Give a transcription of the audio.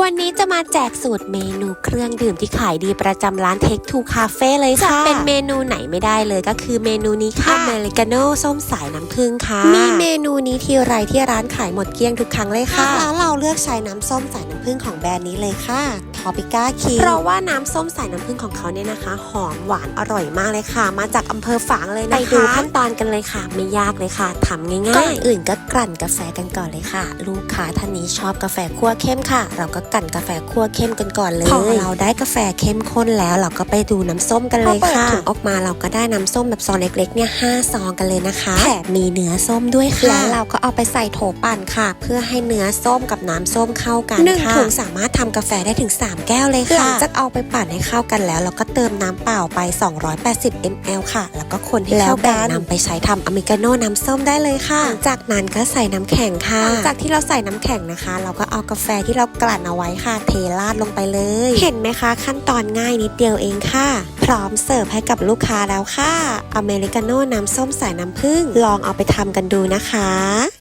วันนี้จะมาแจกสูตรเมนูเครื่องดื่มที่ขายดีประจำร้านเทคทูคาเฟ่เลยค่ะ จะเป็นเมนูไหนไม่ได้เลยก็คือเมนูนี้ค่ะอเมริกาโน่ส้มสายน้ำผึ้งค่ะ มีเมนูนี้ทีไรที่ร้านขายหมดเกลี้ยงทุกครั้งเลยค่ะร้านเราเลือกใช้น้ำส้มสายน้ำผึ้งของแบรนด์นี้เลยค่ะ ทอปิก้าคีเพราะว่าน้ำส้มสายน้ำผึ้งของเขาเนี่ยนะคะ หอมหวานอร่อยมากเลยค่ะ มาจากอำเภอฝางเลยนะคะ ไปดูขั้นตอนกันเลยค่ะ ไม่ยากเลยค่ะทำง่ายๆก่อนอื่นก็กลั่นกาแฟกันก่อนเลยค่ะ ลูกค้าท่านนี้ชอบกาแฟคั่วเข้มค่ะ เราก็กลั่นกาแฟคั่วเข้มกันก่อนเลยพอเราได้กาแฟเข้มข้นแล้วเราก็ไปดูน้ำส้มกันเลยค่ะถุงออกมาเราก็ได้น้ำส้มแบบซองเล็กๆเนี่ยห้าซองกันเลยนะคะแถมมีเนื้อส้มด้วยค่ะแล้วเราก็เอาไปใส่โถปั่นค่ะ เพื่อให้เนื้อส้มกับน้ำส้มเข้ากันหนึ่งถุงสามารถทำกาแฟได้ถึง3แก้วเลยค่ะหลังจากเอาไปปั่นให้เข้ากันแล้วเราก็เติมน้ำเปล่าไป 280 ml ค่ะ แล้วก็คนให้เข้ากันนำไปใช้ทำอเมริกาโน่น้ำส้มได้เลยค่ะ จากนั้นก็ใส่น้ำแข็งค่ะหลังจากที่เราใส่น้ำแข็งนะคะ เราก็เอากาแฟที่เรากลั่นเอาไว้ค่ะ เทราดลงไปเลย เห็นไหมคะ ขั้นตอนง่ายนิดเดียวเองค่ะ พร้อมเสิร์ฟให้กับลูกค้าแล้วค่ะ อเมริกาโน่น้ำส้มสายน้ำผึ้ง ลองเอาไปทำกันดูนะคะ